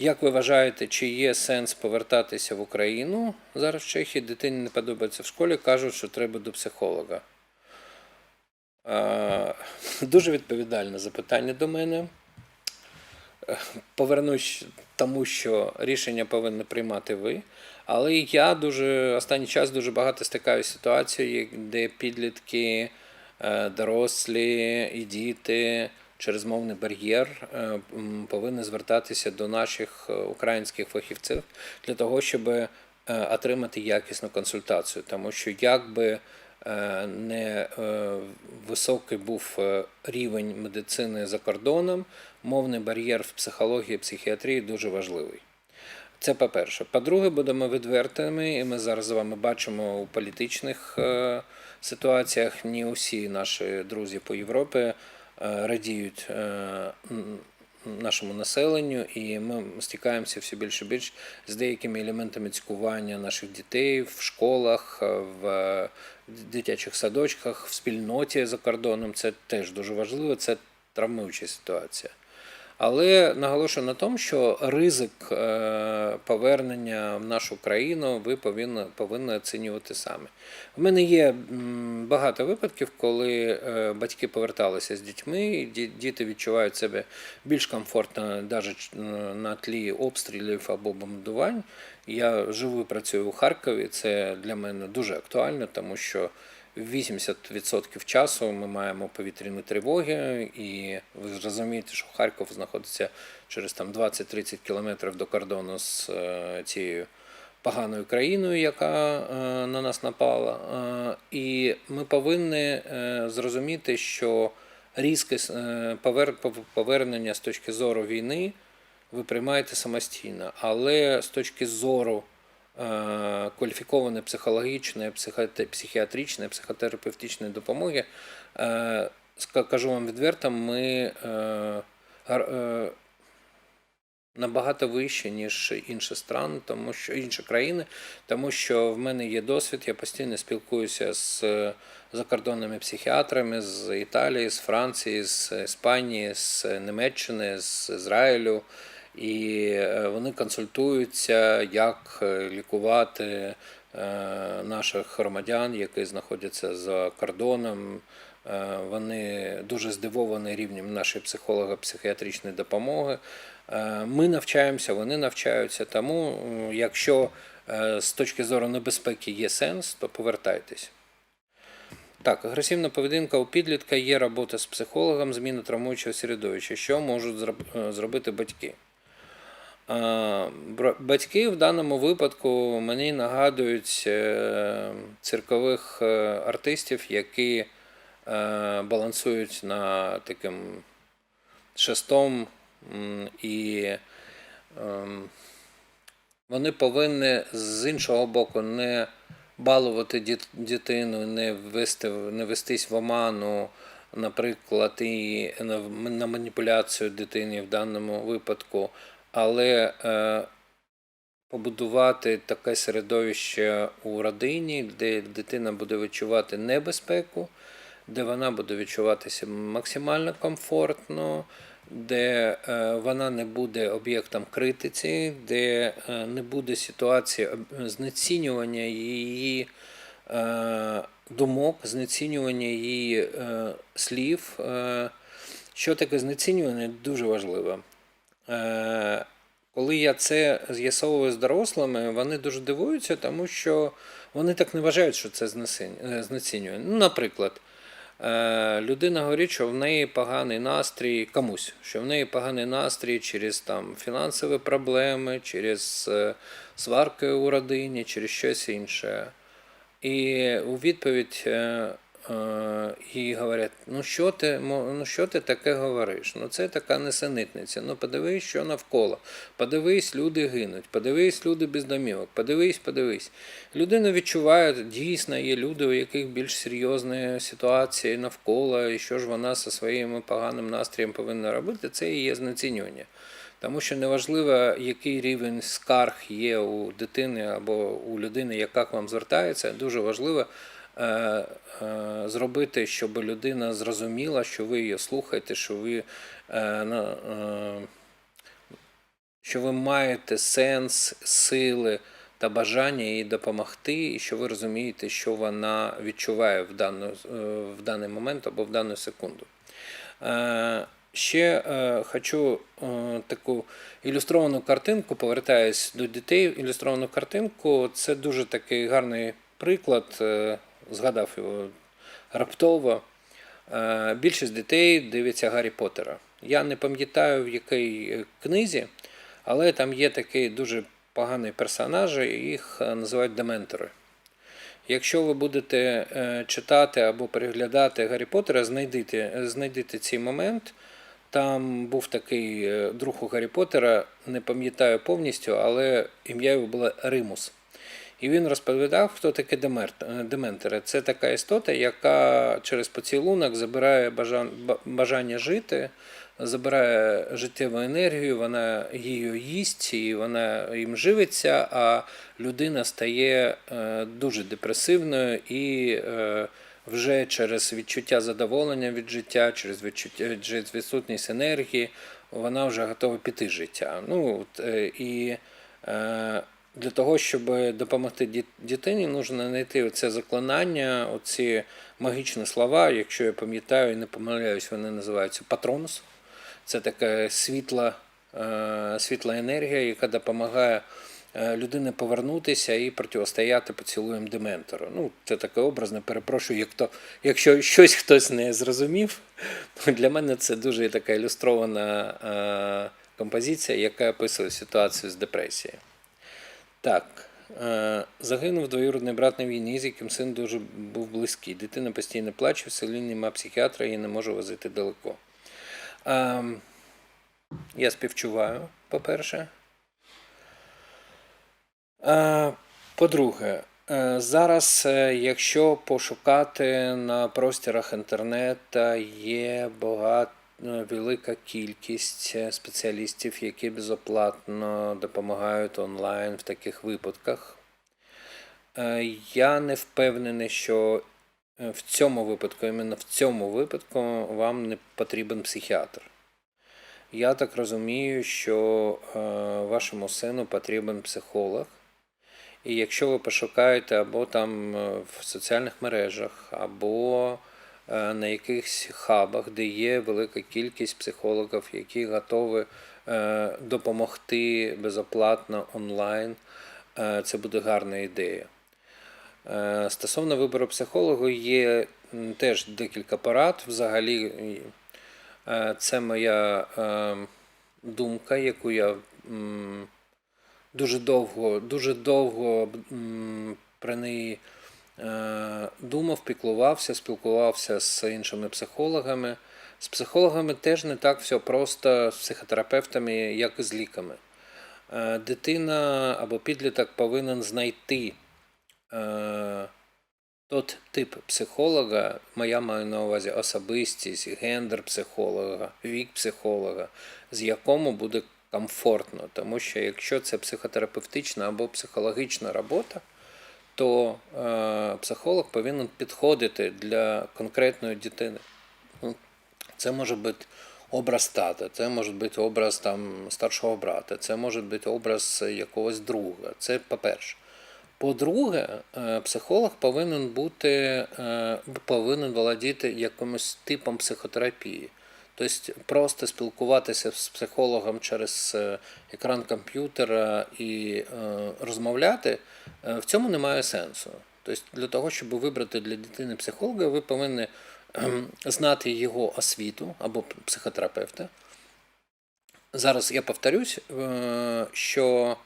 Як ви вважаєте, чи є сенс повертатися в Україну зараз в Чехії? Дитині не подобається в школі, кажуть, що треба до психолога. Дуже відповідальне запитання до мене. Е, Повернусь тому, що рішення повинні приймати ви. Але я дуже останній час дуже багато стикаюся з ситуацією, де підлітки, е, дорослі і діти через мовний бар'єр е, повинні звертатися до наших е, українських фахівців для того, щоб е, отримати якісну консультацію. Тому що якби не високий був рівень медицини за кордоном, мовний бар'єр в психології, психіатрії дуже важливий. Це по-перше. По-друге, будемо відвертими, і ми зараз з вами бачимо у політичних ситуаціях. Не усі наші друзі по Європі радіють е, нашому населенню, і ми стикаємося все більше і більше з деякими елементами цькування наших дітей в школах, е, в дитячих садочках, в спільноті за кордоном. Це теж дуже важливо, це травмуюча ситуація. Але наголошую на тому, що ризик е, повернення в нашу країну ви повинні, повинні оцінювати самі. В мене є багато випадків, коли е, батьки поверталися з дітьми, діти відчувають себе більш комфортно навіть на тлі обстрілів або бомбардувань. Я живу і працюю у Харкові. Це для мене дуже актуально, тому що 80% часу ми маємо повітряні тривоги, і ви ж розумієте, що Харків знаходиться через там 20-30 кілометрів до кордону з е, цією поганою країною, яка е, на нас напала. Е, і ми повинні зрозуміти, що е, пов- повернення з точки зору війни ви приймаєте самостійно, але з точки зору кваліфікованої психологічної, психіатричної, психотерапевтичної допомоги, е, кажу вам відверто, ми е, е, набагато вище, ніж інші страни, тому що інші країни, тому що в мене є досвід, я постійно спілкуюся з е, закордонними психіатрами з Італії, з Франції, з Іспанії, з Німеччини, з Ізраїлю. І е, вони консультуються, як е, лікувати е, наших громадян, які знаходяться за кордоном. Вони дуже здивовані рівнем нашої психолого-психіатричної допомоги. Ми навчаємося, вони навчаються. Тому, якщо з точки зору небезпеки є сенс, то повертайтесь. Так, агресивна поведінка у підлітка є робота з психологом, зміна травмуючого середовища. Що можуть зробити батьки? Батьки в даному випадку мені нагадують е, циркових е, артистів, які е, балансують на таким шестом і ем, вони повинні з іншого боку не балувати дитину, не вести, не вестись в оману, наприклад, і на маніпуляцію дитини в даному випадку, але е, побудувати таке середовище у родині, де дитина буде відчувати небезпеку, де вона буде відчуватися максимально комфортно, де е, вона не буде об'єктом критиці, де е, не буде ситуації знецінювання її е, думок, знецінювання її е, слів. Е, Що таке знецінювання, дуже важливо. Е, Коли я це з'ясовую з дорослими, вони дуже дивуються, тому що вони так не вважають, що це е. Ну, наприклад, е, людина говорить, що в неї поганий настрій комусь, що в неї поганий настрій через там, фінансові проблеми, через сварки у родині, через щось інше. І у відповідь е, їй говорять: ну що ти, ну що ти таке говориш? Ну це така несенітниця. Ну подивись, що навколо. Подивись, люди гинуть, подивись, люди без домівок, подивись, подивись. Людина відчуває, дійсно є люди, у яких більш серйозні ситуації навколо, і що ж вона зі своїм поганим настроєм повинна робити, це і є знецінювання. Тому що неважливо, який рівень скарг є у дитини або у людини, яка к вам звертається, дуже важливо зробити, щоб людина зрозуміла, що ви її слухаєте, що ви, е, е, що ви маєте сенс, сили та бажання їй допомогти, і що ви розумієте, що вона відчуває в, дану, е, в даний момент або в дану секунду. Е, Ще е, хочу е, таку ілюстровану картинку, повертаюсь до дітей. Ілюстровану картинку це дуже такий гарний приклад. е, Згадав його раптово. Е, Більшість дітей дивиться Гаррі Поттера. Я не пам'ятаю в якій е, книзі, але там є такий дуже поганий персонажі, їх е, називають дементори. Якщо ви будете читати або переглядати Гаррі Поттера, знайдіть, знайдіть цей момент. Там був такий друг у Гаррі Поттера, не пам'ятаю повністю, але ім'я його було Римус. І він розповідав, хто таке е. Це така істота, яка через поцілунок забирає бажання жити, забирає життєву енергію, вона її їсть і вона їм живиться, а людина стає е, дуже депресивною і е, вже через відчуття задоволення від життя, через відчуття відсутність енергії, вона вже готова піти життя. Ну, і для того, щоб допомогти діт- дитині, потрібно знайти оце заклинання, оці магічні слова. Якщо я пам'ятаю і не помиляюсь, вони називаються патронус. Це така світла, е, світла енергія, яка допомагає е, людині повернутися і протистояти поцілуєм дементору. Ну, це таке образне, перепрошую, як то, якщо щось хтось не зрозумів, для мене це дуже така ілюстрована е, композиція, яка описує ситуацію з депресією. Так. е, Загинув двоюродний брат на війні, з яким син дуже був близький. Дитина постійно плаче, в селі нема психіатра і не може возити далеко. Ем, Я співчуваю, по-перше. Е, По-друге, е, зараз, е, якщо пошукати на просторах інтернету, є багато велика кількість е, спеціалістів, які безоплатно допомагають онлайн в таких випадках. Е, Я не впевнений, що е, в цьому випадку, іменно в цьому випадку, вам не потрібен психіатр. Я так розумію, що е, вашому сину потрібен психолог. І якщо ви пошукаєте або там е, в соціальних мережах, або е, на якихось хабах, де є велика кількість психологів, які готові е, допомогти безоплатно онлайн, е, це буде гарна ідея. Е, Стосовно вибору психолога, є теж декілька порад. Взагалі, е, це моя е, думка, яку я дуже довго, дуже довго про неї е, думав, піклувався, спілкувався з іншими психологами. З психологами теж не так все просто, з психотерапевтами, як і з ліками. Е, Дитина або підліток повинен знайти е, тот тип психолога, моя маю на увазі особистість, гендер психолога, вік психолога, з якому буде комфортно. Тому що якщо це психотерапевтична або психологічна робота, то е, психолог повинен підходити для конкретної дитини. Ну, Це може бути образ тата, це може бути образ там, старшого брата, це може бути образ якогось друга. Це по-перше. По-друге, е, психолог повинен бути, е, повинен володіти якимось типом психотерапії. Тобто просто спілкуватися з психологом через е, екран комп'ютера і е, розмовляти, е, в цьому немає сенсу. Тобто для того, щоб вибрати для дитини психолога, ви повинні знати його освіту або психотерапевта. Зараз я повторюсь, що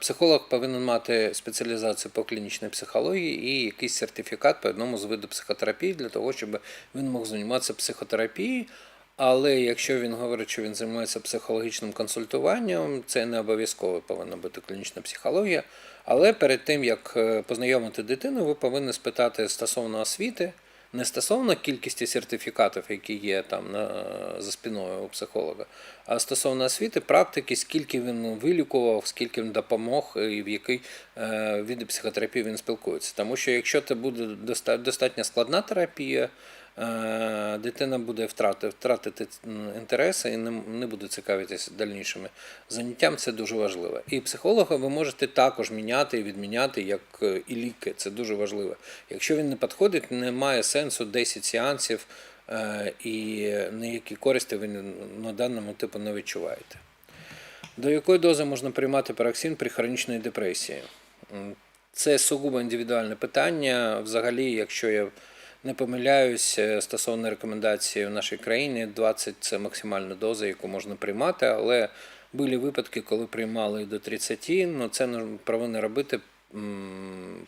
психолог повинен мати спеціалізацію по клінічній психології і якийсь сертифікат по одному з видів психотерапії для того, щоб він мог займатися психотерапією. Але якщо він говорить, що він займається психологічним консультуванням, це не обов'язково повинна бути клінічна психологія. Але перед тим, як е, познайомити дитину, ви повинні спитати стосовно освіти, не стосовно кількості сертифікатів, які є там на, за спиною у психолога, а стосовно освіти, практики, скільки він вилікував, скільки він допомог і в який е, від психотерапії він спілкується. Тому що якщо це буде достатньо складна терапія, дитина буде втрати, втратити інтереси і не, не буде цікавитися дальнішими заняттям. Це дуже важливо. І психолога ви можете також міняти і відміняти, як е, і ліки. Це дуже важливо. Якщо він не підходить, немає сенсу 10 сеансів е, і ніякі користі ви на даному типу не відчуваєте. До якої дози можна приймати параксин при хронічній депресії? Це сугубо індивідуальне питання. Взагалі, якщо я не помиляюсь, е, стосовно рекомендації в нашій країні, 20 це максимальна доза, яку можна приймати, але були випадки, коли приймали до 30, ну це не повинні робити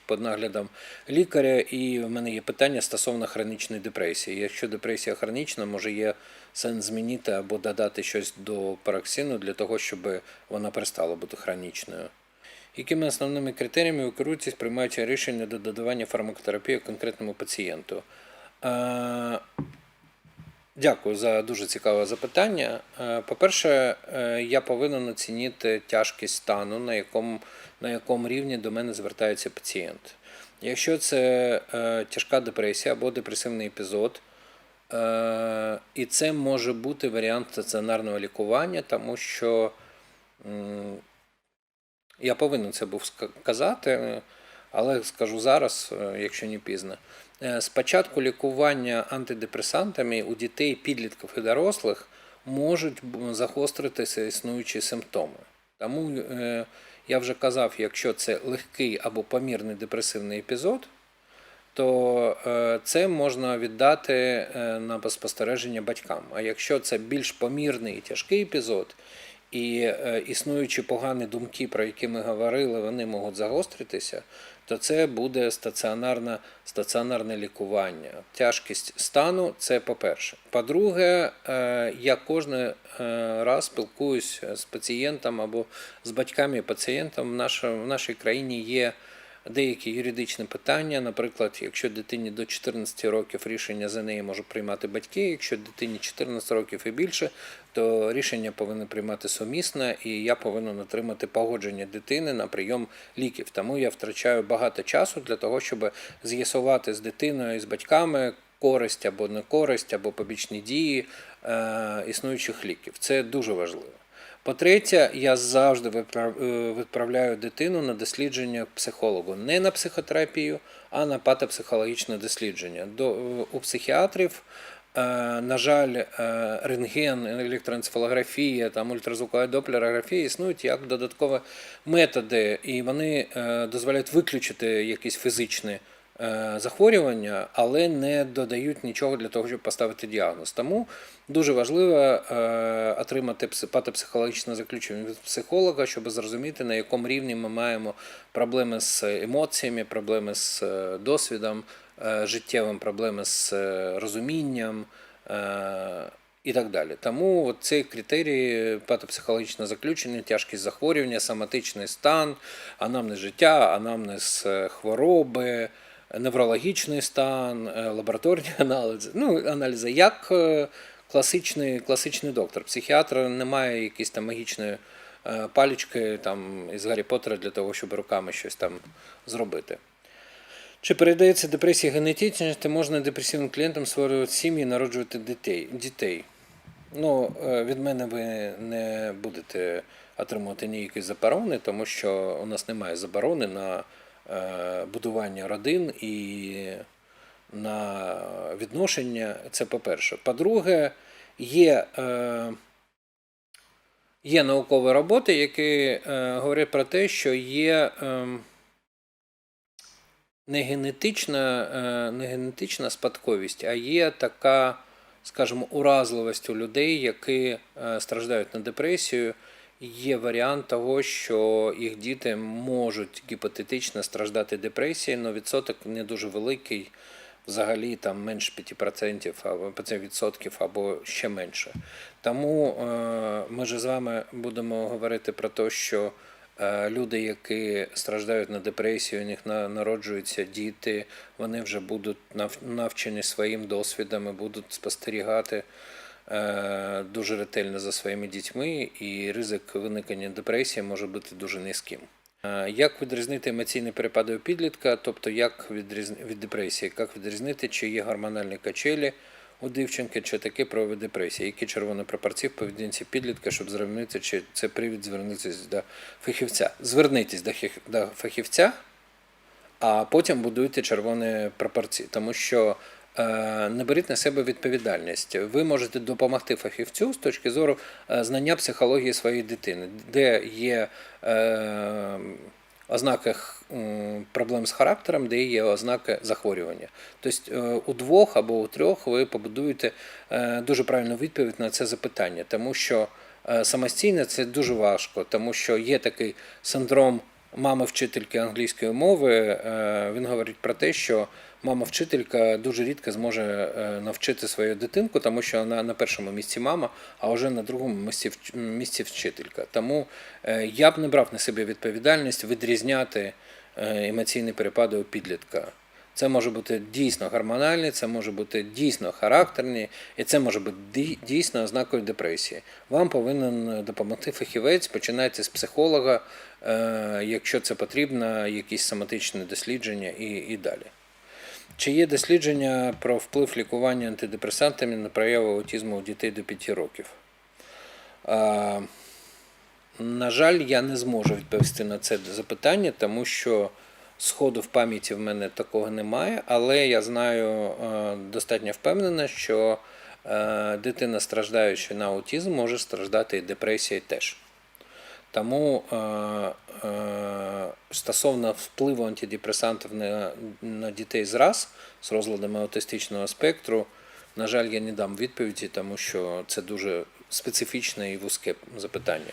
під наглядом лікаря. І в мене є питання стосовно хронічної депресії. Якщо депресія хронічна, може є сенс змінити або додати щось до пароксину для того, щоб вона перестала бути хронічною. Якими основними критеріями ви керуєтесь, приймаючи рішення до додавання фармакотерапії конкретному пацієнту? Е, Дякую за дуже цікаве запитання. Е, По-перше, е, я повинен оцінити тяжкість стану, на якому, на якому рівні до мене звертається пацієнт. Якщо це тяжка депресія або депресивний епізод, і це може бути варіант стаціонарного лікування, тому що я повинен це був сказати, але скажу зараз, е, якщо не пізно. Е, Спочатку лікування антидепресантами у дітей, підлітків і дорослих можуть загостритися існуючі симптоми. Тому е, я вже казав, якщо це легкий або помірний депресивний епізод, то е, це можна віддати е, на спостереження батькам. А якщо це більш помірний і тяжкий епізод, і е, існуючі погані думки, про які ми говорили, вони можуть загостритися, то це буде стаціонарне, стаціонарне лікування. Тяжкість стану це по-перше. По-друге, е, я кожен е, раз спілкуюсь з пацієнтом або з батьками пацієнтом. В нашій країні є деякі юридичні питання. Наприклад, якщо дитині до 14 років рішення за неї можуть приймати батьки, якщо дитині 14 років і більше, то рішення повинні приймати сумісно, і я повинен отримати погодження дитини на прийом ліків. Тому я втрачаю багато часу для того, щоб з'ясувати з дитиною і з батьками. Користь або не користь, або побічні дії е, існуючих ліків. Це дуже важливо. По-третє, я завжди е, відправляю дитину на дослідження психологу. Не на психотерапію, а на патопсихологічне дослідження. До, у психіатрів, е, на жаль, е, рентген, електроенцефалографія, там, ультразвукова доплерографія існують як додаткові методи, і вони дозволяють виключити якісь фізичні захворювання, але не додають нічого для того, щоб поставити діагноз. Тому дуже важливо е, отримати патопсихологічне заключення від психолога, щоб зрозуміти, на якому рівні ми маємо проблеми з емоціями, проблеми з е, досвідом е, життєвим, проблеми з е, розумінням. е, і так далі. Тому от ці критерії патопсихологічне заключення, тяжкість захворювання, соматичний стан, анамнез життя, анамнез е, хвороби, неврологічний стан, е, лабораторні аналізи. Ну, аналізи як е, класичний, класичний доктор. Психіатр не має якісь там магічної е, палічки там, із Гаррі Поттера для того, щоб руками щось там зробити. Чи передається депресія генетично, чи можна депресивним клієнтам створювати сім'ї народжувати дітей? дітей? Ну, від мене ви не будете отримувати ніякі заборони, тому що у нас немає заборони на будування родин і на відношення. Це по-перше. По-друге, є, е, є наукові роботи, які е, говорять про те, що є. Е, не генетична, е, не генетична спадковість, а є така, скажімо, уразливість у людей, які е, страждають на депресію. Є варіант того, що їх діти можуть гіпотетично страждати депресією, але відсоток не дуже великий, взагалі там менше 5% або 5% або ще менше. Тому е, ми ж з вами будемо говорити про те, що Е, Люди, які страждають на депресію, у них народжуються діти, вони вже будуть навчені своїм досвідом і будуть спостерігати дуже ретельно за своїми дітьми, і ризик виникнення депресії може бути дуже низьким. Е, Як відрізнити емоційні перепади у підлітка, тобто як відрізни... від депресії, як відрізнити, чи є гормональні качелі у дівчинки, чи таке прояви депресії, які червоні пропорції в поведінці підлітка, щоб зрозуміти, чи це привід звернутися до фахівця. Звернітесь до фахівця, а потім будуйте червоні пропорції, тому що е, не беріть на себе відповідальність. Ви можете допомогти фахівцю з точки зору е, знання психології своєї дитини, де є е, ознаки проблем з характером, де є ознаки захворювання. Тобто е, у двох або у трьох ви побудуєте е, дуже правильну відповідь на це запитання, тому що е, самостійно це дуже важко, тому що є такий синдром мами вчительки англійської мови. е, Він говорить про те, що мама-вчителька дуже рідко зможе е, навчити свою дитинку, тому що вона на першому місці мама, а вже на другому місці, місці вчителька. Тому е, я б не брав на себе відповідальність відрізняти е, емоційні перепади у підлітка. Це може бути дійсно гормональні, це може бути дійсно характерні, і це може бути дійсно ознакою депресії. Вам повинен допомогти фахівець, починайте з психолога, якщо це потрібно, якісь соматичні дослідження і, і далі. Чи є дослідження про вплив лікування антидепресантами на прояви аутизму у дітей до 5 років? На жаль, я не зможу відповісти на це запитання, тому що сходу в пам'яті в мене такого немає, але я знаю достатньо впевнено, що дитина, страждаючи на аутизм, може страждати і депресією теж. Тому е, е, стосовно впливу антидепресантів на, на дітей зраз з розладами аутистичного спектру, на жаль, я не дам відповіді, тому що це дуже специфічне і вузьке запитання.